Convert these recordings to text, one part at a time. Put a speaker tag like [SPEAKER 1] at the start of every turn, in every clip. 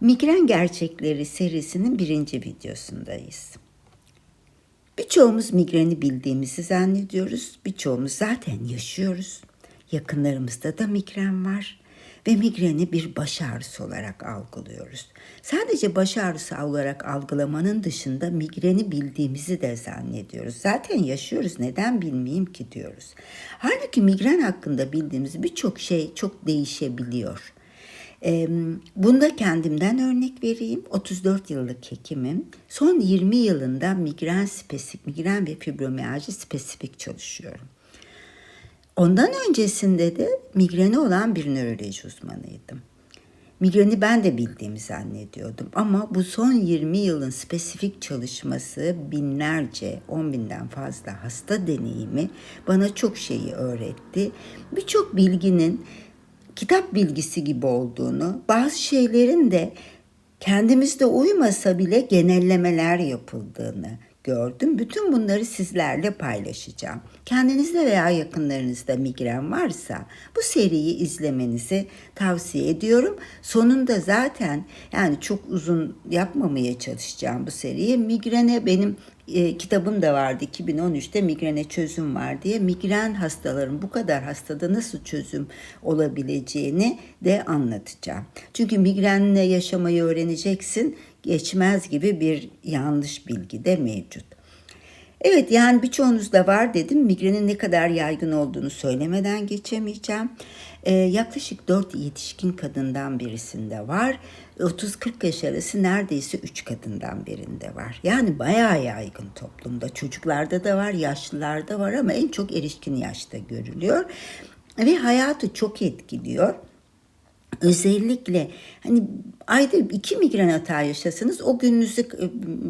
[SPEAKER 1] Migren Gerçekleri serisinin birinci videosundayız. Birçoğumuz migreni bildiğimizi zannediyoruz. Birçoğumuz zaten yaşıyoruz. Yakınlarımızda da migren var ve migreni bir baş ağrısı olarak algılıyoruz. Sadece baş ağrısı olarak algılamanın dışında migreni bildiğimizi de zannediyoruz. Zaten yaşıyoruz neden bilmeyeyim ki diyoruz. Halbuki migren hakkında bildiğimiz birçok şey çok değişebiliyor. Bunda kendimden örnek vereyim. 34 yıllık hekimim. Son 20 yılında migren spesifik, migren ve fibromiyalji spesifik çalışıyorum. Ondan öncesinde de migreni olan bir nöroloji uzmanıydım. Migreni ben de bildiğimi zannediyordum ama bu son 20 yılın spesifik çalışması binlerce, on binden fazla hasta deneyimi bana çok şeyi öğretti. Birçok bilginin kitap bilgisi gibi olduğunu, bazı şeylerin de kendimizde uymasa bile genellemeler yapıldığını gördüm. Bütün bunları sizlerle paylaşacağım. Kendinizde veya yakınlarınızda migren varsa bu seriyi izlemenizi tavsiye ediyorum. Sonunda zaten yani çok uzun yapmamaya çalışacağım bu seriyi. Migrene benim e, kitabım da vardı 2013'te migrene çözüm var diye. Migren hastaların bu kadar hastada nasıl çözüm olabileceğini de anlatacağım. Çünkü migrenle yaşamayı öğreneceksin. Geçmez gibi bir yanlış bilgi de mevcut. Evet yani birçoğunuzda var dedim. Migrenin ne kadar yaygın olduğunu söylemeden geçemeyeceğim. Ee, yaklaşık 4 yetişkin kadından birisinde var. 30-40 yaş arası neredeyse 3 kadından birinde var. Yani bayağı yaygın toplumda. Çocuklarda da var, yaşlılarda var ama en çok erişkin yaşta görülüyor. Ve hayatı çok etkiliyor. Özellikle hani ayda iki migren hata yaşasanız o gününüzü e,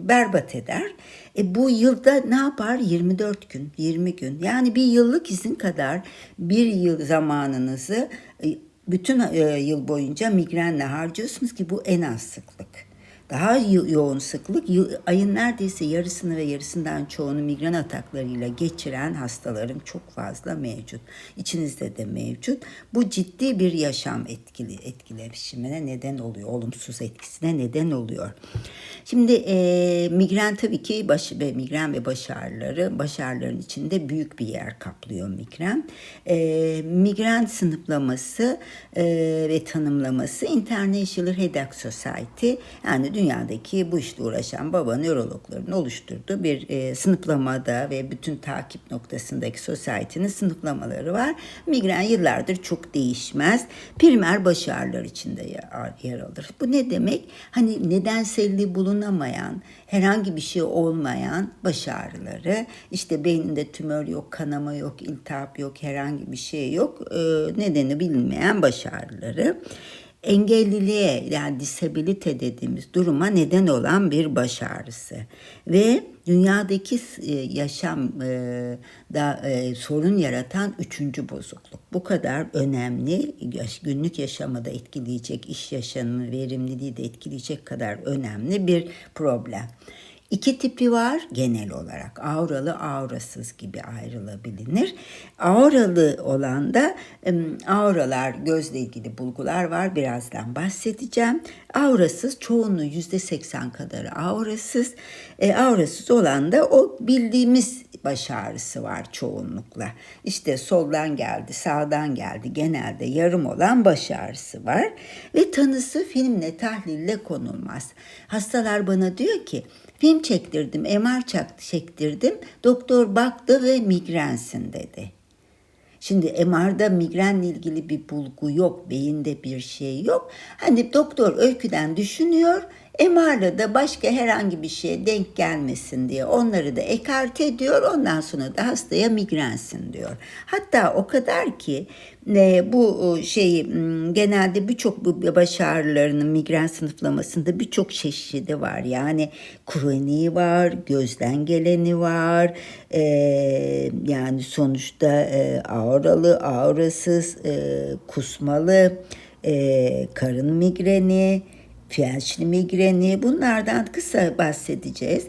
[SPEAKER 1] berbat eder. E bu yılda ne yapar? 24 gün, 20 gün. Yani bir yıllık izin kadar bir yıl zamanınızı e, bütün e, yıl boyunca migrenle harcıyorsunuz ki bu en az sıklık. Daha yoğun sıklık ayın neredeyse yarısını ve yarısından çoğunu migren ataklarıyla geçiren hastaların çok fazla mevcut. İçinizde de mevcut. Bu ciddi bir yaşam etkili etkileşimine neden oluyor. Olumsuz etkisine neden oluyor. Şimdi e, migren tabii ki baş, ve migren ve baş ağrıları, baş ağrıların içinde büyük bir yer kaplıyor migren. E, migren sınıflaması e, ve tanımlaması International Headache Society yani dünyadaki bu işle uğraşan baba nörologların oluşturduğu bir e, sınıflamada ve bütün takip noktasındaki society'nin sınıflamaları var. Migren yıllardır çok değişmez. Primer baş ağrılar içinde yer, yer alır. Bu ne demek? Hani nedenselliği bulunamayan, herhangi bir şey olmayan baş ağrıları, işte beyninde tümör yok, kanama yok, iltihap yok, herhangi bir şey yok, e, nedeni bilinmeyen baş ağrıları engelliliğe yani disabilite dediğimiz duruma neden olan bir baş ağrısı ve dünyadaki e, yaşam e, e, sorun yaratan üçüncü bozukluk. Bu kadar önemli günlük yaşamı da etkileyecek, iş yaşamını, verimliliği de etkileyecek kadar önemli bir problem. İki tipi var genel olarak. Auralı, aurasız gibi ayrılabilir. Auralı olan da auralar, gözle ilgili bulgular var. Birazdan bahsedeceğim. Aurasız çoğunluğu yüzde seksen kadarı aurasız. E, aurasız olan da o bildiğimiz baş ağrısı var çoğunlukla. İşte soldan geldi, sağdan geldi. Genelde yarım olan baş ağrısı var. Ve tanısı filmle, tahlille konulmaz. Hastalar bana diyor ki Film çektirdim, MR çektirdim. Doktor baktı ve migrensin dedi. Şimdi MR'da migrenle ilgili bir bulgu yok, beyinde bir şey yok. Hani doktor öyküden düşünüyor, MR'la da başka herhangi bir şeye denk gelmesin diye onları da ekart ediyor. Ondan sonra da hastaya migrensin diyor. Hatta o kadar ki e, bu şey genelde birçok baş ağrılarının migren sınıflamasında birçok çeşidi var. Yani kroniği var, gözden geleni var. E, yani sonuçta e, auralı, aurasız, e, kusmalı, e, karın migreni, felçli migreni bunlardan kısa bahsedeceğiz.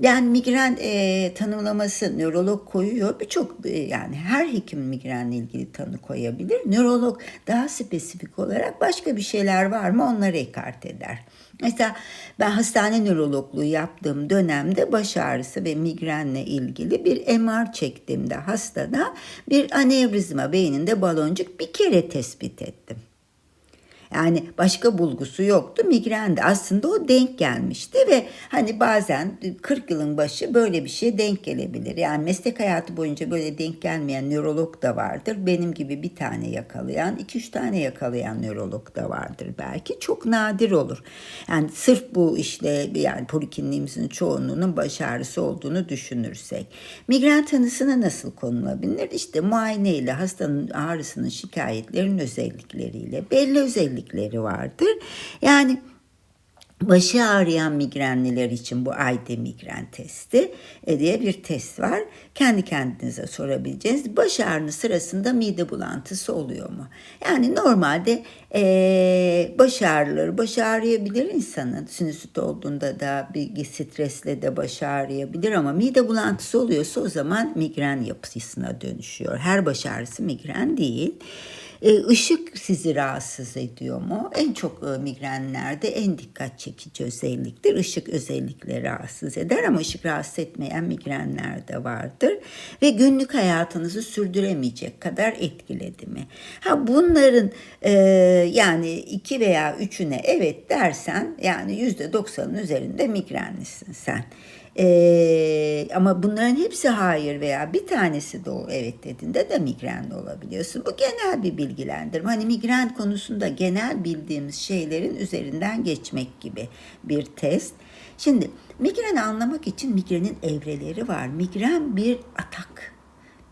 [SPEAKER 1] Yani migren e, tanımlaması nörolog koyuyor. Birçok e, yani her hekim migrenle ilgili tanı koyabilir. Nörolog daha spesifik olarak başka bir şeyler var mı onları ekart eder. Mesela ben hastane nörologluğu yaptığım dönemde baş ağrısı ve migrenle ilgili bir MR çektiğimde hastada bir anevrizma beyninde baloncuk bir kere tespit ettim. Yani başka bulgusu yoktu. Migrendi. Aslında o denk gelmişti ve hani bazen 40 yılın başı böyle bir şeye denk gelebilir. Yani meslek hayatı boyunca böyle denk gelmeyen nörolog da vardır. Benim gibi bir tane yakalayan, iki üç tane yakalayan nörolog da vardır belki. Çok nadir olur. Yani sırf bu işte yani polikliniğimizin çoğunluğunun baş ağrısı olduğunu düşünürsek. Migren tanısına nasıl konulabilir? İşte muayene ile hastanın ağrısının şikayetlerinin özellikleriyle belli özellikleri vardır. Yani başı ağrıyan migrenliler için bu ayde migren testi e, diye bir test var. Kendi kendinize sorabileceğiniz baş ağrını sırasında mide bulantısı oluyor mu? Yani normalde e, baş ağrıları baş ağrıyabilir insanın. Sinüsit olduğunda da bir stresle de baş ağrıyabilir ama mide bulantısı oluyorsa o zaman migren yapısına dönüşüyor. Her baş ağrısı migren değil. Işık sizi rahatsız ediyor mu? En çok e, migrenlerde en dikkat çekici özelliktir. Işık özellikle rahatsız eder ama ışık rahatsız etmeyen migrenler de vardır. Ve günlük hayatınızı sürdüremeyecek kadar etkiledi mi? Ha bunların e, yani iki veya üçüne evet dersen yani yüzde doksanın üzerinde migrenlisin sen. Ee, ama bunların hepsi hayır veya bir tanesi de evet dediğinde de migrenli olabiliyorsun. Bu genel bir bilgilendirme. Hani migren konusunda genel bildiğimiz şeylerin üzerinden geçmek gibi bir test. Şimdi migreni anlamak için migrenin evreleri var. Migren bir atak,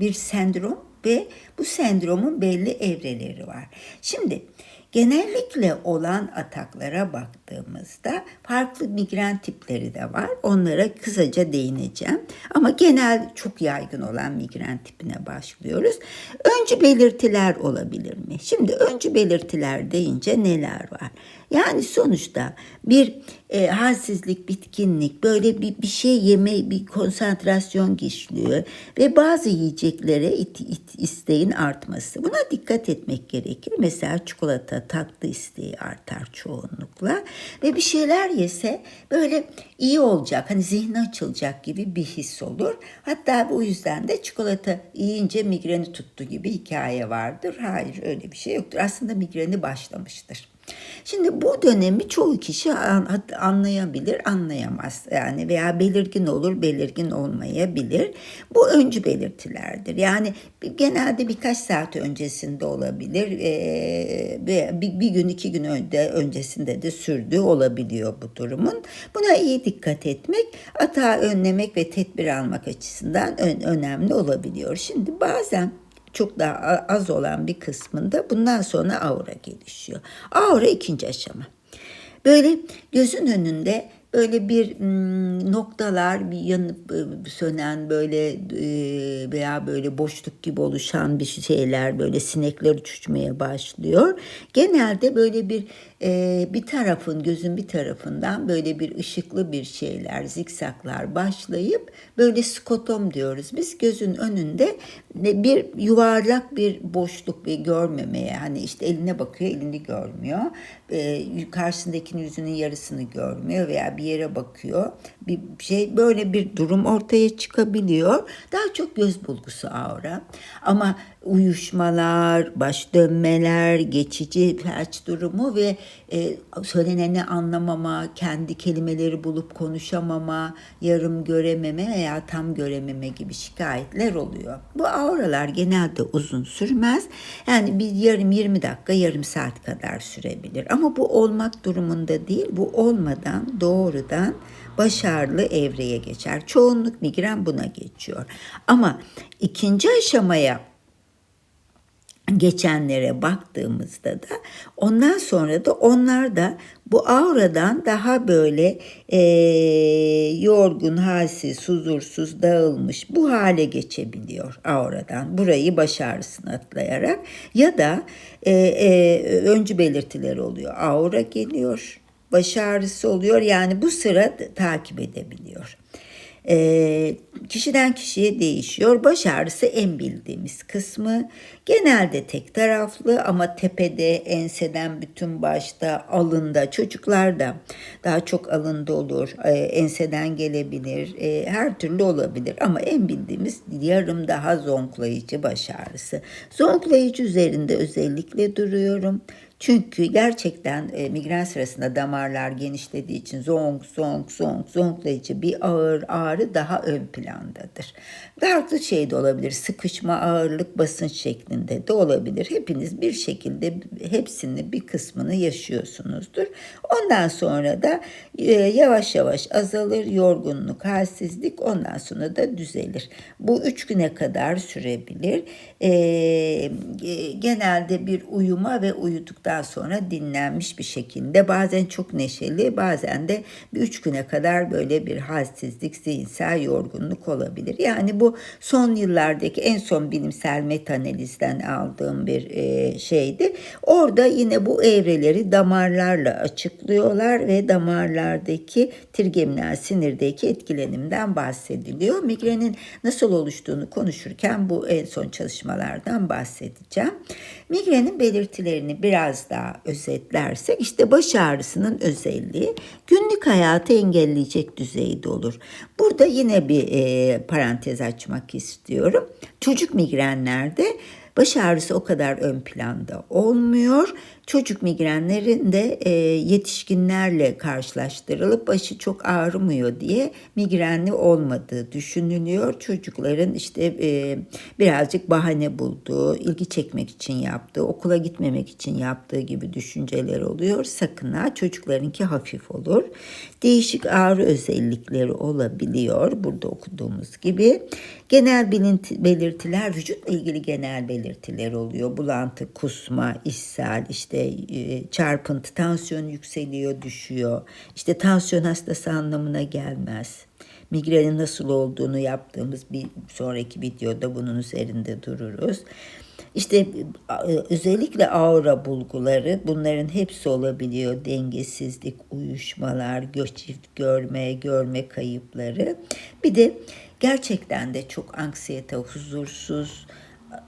[SPEAKER 1] bir sendrom ve bu sendromun belli evreleri var. Şimdi Genellikle olan ataklara baktığımızda farklı migren tipleri de var. Onlara kısaca değineceğim. Ama genel çok yaygın olan migren tipine başlıyoruz. Öncü belirtiler olabilir mi? Şimdi öncü belirtiler deyince neler var? Yani sonuçta bir e, halsizlik, bitkinlik, böyle bir, bir şey yeme, bir konsantrasyon güçlüğü ve bazı yiyeceklere it, it, isteğin artması. Buna dikkat etmek gerekir. Mesela çikolata, tatlı isteği artar çoğunlukla ve bir şeyler yese böyle iyi olacak, hani zihni açılacak gibi bir his olur. Hatta bu yüzden de çikolata yiyince migreni tuttu gibi hikaye vardır. Hayır öyle bir şey yoktur. Aslında migreni başlamıştır. Şimdi bu dönemi çoğu kişi anlayabilir, anlayamaz. Yani veya belirgin olur, belirgin olmayabilir. Bu öncü belirtilerdir. Yani genelde birkaç saat öncesinde olabilir veya bir, gün iki gün önce öncesinde de sürdüğü olabiliyor bu durumun. Buna iyi dikkat etmek, hata önlemek ve tedbir almak açısından önemli olabiliyor. Şimdi bazen çok daha az olan bir kısmında bundan sonra aura gelişiyor. Aura ikinci aşama. Böyle gözün önünde böyle bir noktalar bir yanıp e, sönen böyle e, veya böyle boşluk gibi oluşan bir şeyler böyle sinekler uçuşmaya başlıyor. Genelde böyle bir bir tarafın gözün bir tarafından böyle bir ışıklı bir şeyler zikzaklar başlayıp böyle skotom diyoruz. Biz gözün önünde bir yuvarlak bir boşluk bir görmemeye hani işte eline bakıyor elini görmüyor. Karşısındakinin yüzünün yarısını görmüyor veya bir yere bakıyor. Bir şey böyle bir durum ortaya çıkabiliyor. Daha çok göz bulgusu aura. Ama uyuşmalar, baş dönmeler, geçici felç durumu ve e, söyleneni anlamama, kendi kelimeleri bulup konuşamama, yarım görememe veya tam görememe gibi şikayetler oluyor. Bu auralar genelde uzun sürmez. Yani bir yarım 20 dakika, yarım saat kadar sürebilir. Ama bu olmak durumunda değil, bu olmadan doğrudan başarılı evreye geçer. Çoğunluk migren buna geçiyor. Ama ikinci aşamaya geçenlere baktığımızda da ondan sonra da onlar da bu auradan daha böyle e, yorgun, halsiz, huzursuz, dağılmış bu hale geçebiliyor auradan. Burayı baş ağrısını atlayarak ya da e, e, öncü belirtileri oluyor. Aura geliyor, baş ağrısı oluyor yani bu sıra takip edebiliyor. Ee, kişiden kişiye değişiyor. Baş ağrısı en bildiğimiz kısmı. Genelde tek taraflı ama tepede, enseden bütün başta, alında, çocuklarda daha çok alında olur. Ee, enseden gelebilir, ee, her türlü olabilir. Ama en bildiğimiz yarım daha zonklayıcı baş ağrısı. Zonklayıcı üzerinde özellikle duruyorum. Çünkü gerçekten e, migren sırasında damarlar genişlediği için zonk zonk zonk zonklayıcı bir ağır ağrı daha ön plandadır. Farklı şey de olabilir. Sıkışma, ağırlık, basınç şeklinde de olabilir. Hepiniz bir şekilde hepsini bir kısmını yaşıyorsunuzdur. Ondan sonra da e, yavaş yavaş azalır. Yorgunluk, halsizlik ondan sonra da düzelir. Bu üç güne kadar sürebilir. E, e, genelde bir uyuma ve uyuduktan sonra dinlenmiş bir şekilde bazen çok neşeli bazen de bir üç güne kadar böyle bir halsizlik, zihinsel yorgunluk olabilir. Yani bu son yıllardaki en son bilimsel metanalizden aldığım bir e, şeydi. Orada yine bu evreleri damarlarla açıklıyorlar ve damarlardaki trigeminal sinirdeki etkilenimden bahsediliyor. Migrenin nasıl oluştuğunu konuşurken bu en son çalışmalardan bahsedeceğim. Migrenin belirtilerini biraz daha özetlersek işte baş ağrısının özelliği günlük hayatı engelleyecek düzeyde olur. Burada yine bir e, parantez açmak istiyorum. Çocuk migrenlerde baş ağrısı o kadar ön planda olmuyor. Çocuk migrenlerinde e, yetişkinlerle karşılaştırılıp başı çok ağrımıyor diye migrenli olmadığı düşünülüyor. Çocukların işte e, birazcık bahane bulduğu, ilgi çekmek için yaptığı, okula gitmemek için yaptığı gibi düşünceler oluyor. Sakın ha çocuklarınki hafif olur. Değişik ağrı özellikleri olabiliyor burada okuduğumuz gibi. Genel belirtiler vücutla ilgili genel belirtiler oluyor. Bulantı, kusma, ishal, işte e, çarpıntı, tansiyon yükseliyor, düşüyor. İşte tansiyon hastası anlamına gelmez. Migrenin nasıl olduğunu yaptığımız bir sonraki videoda bunun üzerinde dururuz. İşte e, özellikle aura bulguları bunların hepsi olabiliyor. Dengesizlik, uyuşmalar, çift görme, görme kayıpları. Bir de gerçekten de çok anksiyete, huzursuz,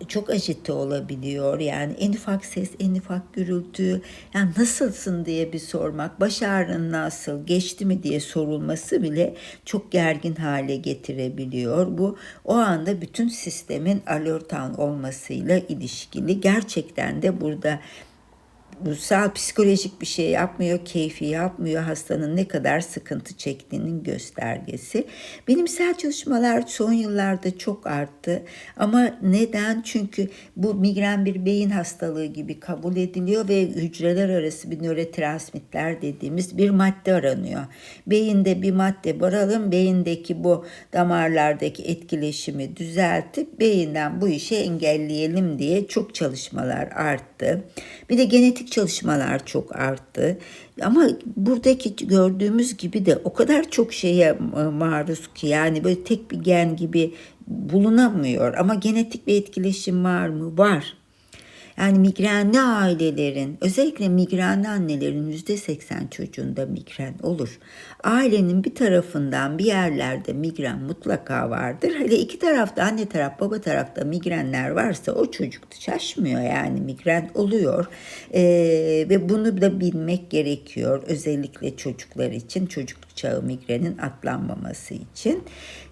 [SPEAKER 1] çok acite olabiliyor. Yani en ufak ses, en ufak gürültü, yani nasılsın diye bir sormak, baş ağrın nasıl, geçti mi diye sorulması bile çok gergin hale getirebiliyor. Bu o anda bütün sistemin alertan olmasıyla ilişkili. Gerçekten de burada ruhsal psikolojik bir şey yapmıyor, keyfi yapmıyor. Hastanın ne kadar sıkıntı çektiğinin göstergesi. Bilimsel çalışmalar son yıllarda çok arttı. Ama neden? Çünkü bu migren bir beyin hastalığı gibi kabul ediliyor ve hücreler arası bir nörotransmitter dediğimiz bir madde aranıyor. Beyinde bir madde varalım, beyindeki bu damarlardaki etkileşimi düzeltip beyinden bu işi engelleyelim diye çok çalışmalar arttı. Bir de genetik çalışmalar çok arttı. Ama buradaki gördüğümüz gibi de o kadar çok şeye maruz ki yani böyle tek bir gen gibi bulunamıyor. Ama genetik bir etkileşim var mı? Var. Yani migrenli ailelerin, özellikle migrenli annelerin yüzde seksen çocuğunda migren olur. Ailenin bir tarafından bir yerlerde migren mutlaka vardır. Hele iki tarafta anne taraf baba tarafta migrenler varsa o çocuk şaşmıyor yani migren oluyor. Ee, ve bunu da bilmek gerekiyor özellikle çocuklar için çocukluk çağı migrenin atlanmaması için.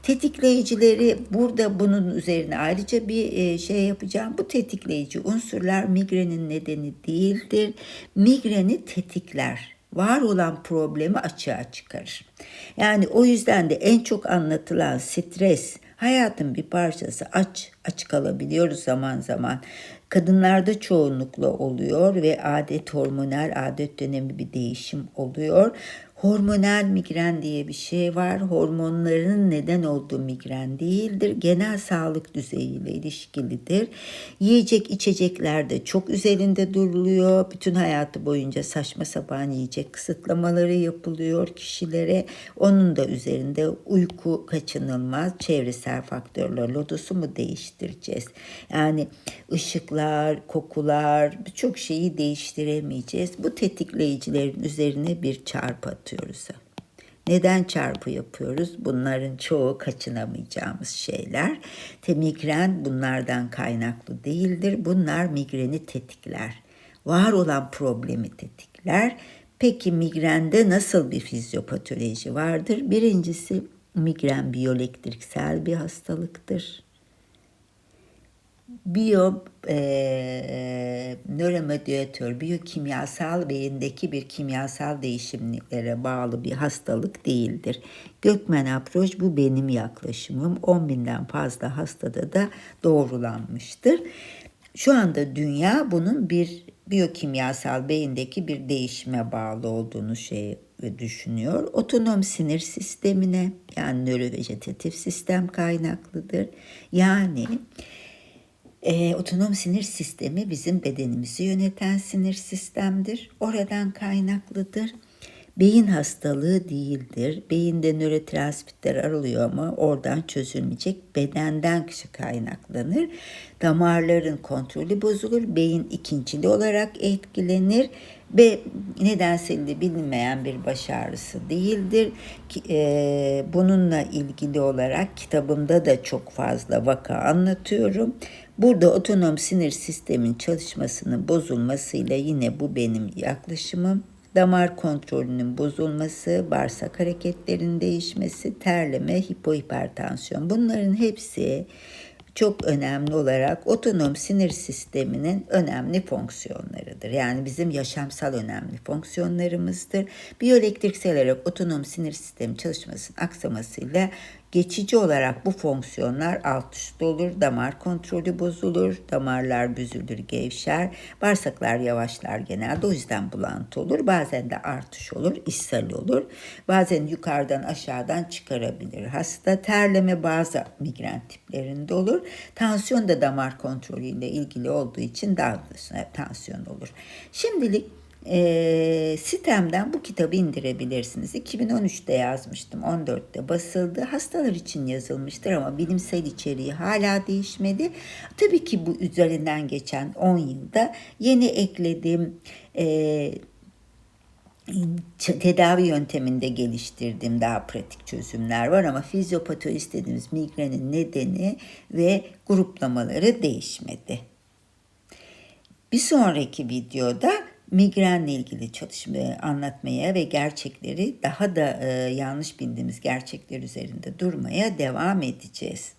[SPEAKER 1] Tetikleyicileri burada bunun üzerine ayrıca bir e, şey yapacağım. Bu tetikleyici unsurlar migrenin nedeni değildir. Migreni tetikler var olan problemi açığa çıkarır. Yani o yüzden de en çok anlatılan stres hayatın bir parçası aç aç kalabiliyoruz zaman zaman. Kadınlarda çoğunlukla oluyor ve adet hormonal adet dönemi bir değişim oluyor. Hormonal migren diye bir şey var. Hormonların neden olduğu migren değildir. Genel sağlık düzeyiyle ilişkilidir. Yiyecek içeceklerde çok üzerinde duruluyor. Bütün hayatı boyunca saçma sapan yiyecek kısıtlamaları yapılıyor kişilere. Onun da üzerinde uyku kaçınılmaz. Çevresel faktörler lodosu mu değiştireceğiz? Yani ışıklar, kokular birçok şeyi değiştiremeyeceğiz. Bu tetikleyicilerin üzerine bir çarp atıyor atıyoruz. Neden çarpı yapıyoruz? Bunların çoğu kaçınamayacağımız şeyler. Te migren bunlardan kaynaklı değildir. Bunlar migreni tetikler. Var olan problemi tetikler. Peki migrende nasıl bir fizyopatoloji vardır? Birincisi migren biyoelektriksel bir hastalıktır biyo e, nöromodülatör, biyokimyasal beyindeki bir kimyasal değişimlere bağlı bir hastalık değildir. Gökmen Aproş bu benim yaklaşımım. 10 binden fazla hastada da doğrulanmıştır. Şu anda dünya bunun bir biyokimyasal beyindeki bir değişime bağlı olduğunu şey düşünüyor. Otonom sinir sistemine yani nörovejetatif sistem kaynaklıdır. Yani e, otonom sinir sistemi bizim bedenimizi yöneten sinir sistemdir. Oradan kaynaklıdır. Beyin hastalığı değildir. Beyinde nörotransmitter aralıyor ama oradan çözülmeyecek. Bedenden kişi kaynaklanır. Damarların kontrolü bozulur. Beyin ikincili olarak etkilenir ve nedenseli bilinmeyen bir baş ağrısı değildir. E, bununla ilgili olarak kitabımda da çok fazla vaka anlatıyorum. Burada otonom sinir sistemin çalışmasının bozulmasıyla yine bu benim yaklaşımım. Damar kontrolünün bozulması, bağırsak hareketlerinin değişmesi, terleme, hipohipertansiyon bunların hepsi çok önemli olarak otonom sinir sisteminin önemli fonksiyonlarıdır. Yani bizim yaşamsal önemli fonksiyonlarımızdır. Biyoelektriksel olarak otonom sinir sistemi çalışmasının aksamasıyla Geçici olarak bu fonksiyonlar alt üst olur, damar kontrolü bozulur, damarlar büzülür, gevşer, bağırsaklar yavaşlar genelde o yüzden bulantı olur. Bazen de artış olur, ishal olur. Bazen yukarıdan aşağıdan çıkarabilir. Hasta terleme bazı migren tiplerinde olur. Tansiyon da damar kontrolüyle ilgili olduğu için daha tansiyon olur. Şimdilik e, sitemden bu kitabı indirebilirsiniz. 2013'te yazmıştım, 14'te basıldı. Hastalar için yazılmıştır ama bilimsel içeriği hala değişmedi. Tabii ki bu üzerinden geçen 10 yılda yeni eklediğim e, tedavi yönteminde geliştirdiğim daha pratik çözümler var ama fizyopatolojist dediğimiz migrenin nedeni ve gruplamaları değişmedi. Bir sonraki videoda migrenle ilgili çalışmayı anlatmaya ve gerçekleri daha da e, yanlış bildiğimiz gerçekler üzerinde durmaya devam edeceğiz.